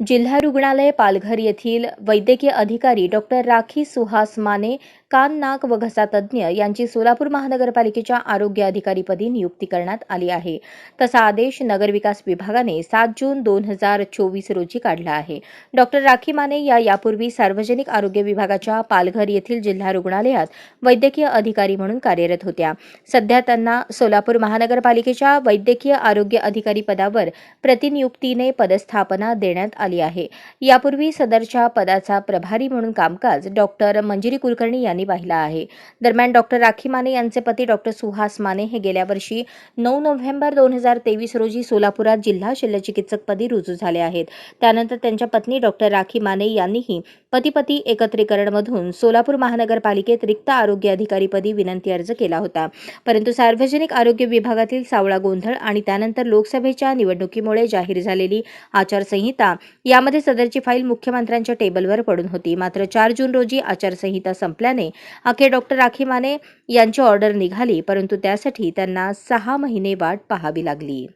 जिल्हा रुग्णालय पालघर येथील वैद्यकीय अधिकारी डॉक्टर राखी सुहास माने कान नाक व घसा तज्ज्ञ यांची सोलापूर महानगरपालिकेच्या आरोग्य अधिकारीपदी नियुक्ती करण्यात आली आहे. तसा आदेश नगरविकास विभागाने सात जून दोन हजार चोवीस रोजी काढला आहे. डॉक्टर राखी माने या यापूर्वी सार्वजनिक आरोग्य विभागाच्या पालघर येथील जिल्हा रुग्णालयात वैद्यकीय अधिकारी म्हणून कार्यरत होत्या. सध्या त्यांना सोलापूर महानगरपालिकेच्या वैद्यकीय आरोग्य अधिकारी पदावर प्रतिनियुक्तीने पदस्थापना देण्यात आली आहे. यापूर्वी सदरच्या पदाचा प्रभारी म्हणून कामकाज डॉक्टर मंजिरी कुलकर्णी यांनी पाहिला आहे. दरम्यान डॉक्टर राखी माने यांचे पती डॉक्टर सुहास माने हे गेल्या वर्षी नऊ नोव्हेंबर दोन हजार तेवीस रोजी सोलापुरात जिल्हा शल्यचिकित्सकपदी रुजू झाले आहेत. त्यानंतर त्यांच्या पत्नी डॉक्टर राखी माने यांनीही पतीपती एकत्रीकरणमधून सोलापूर महानगरपालिकेत रिक्त आरोग्य अधिकारीपदी विनंती अर्ज केला होता. परंतु सार्वजनिक आरोग्य विभागातील सावळा गोंधळ आणि त्यानंतर लोकसभेच्या निवडणुकीमुळे जाहीर झालेली आचारसंहिता यामध्ये सदरची फाईल मुख्यमंत्र्यांच्या टेबलवर पडून होती. मात्र चार जून रोजी आचारसंहिता संपल्याने अखेर डॉक्टर राखी माने यांची ऑर्डर निघाली परंतु त्यासाठी त्यांना सहा महिने वाट पाहावी लागली.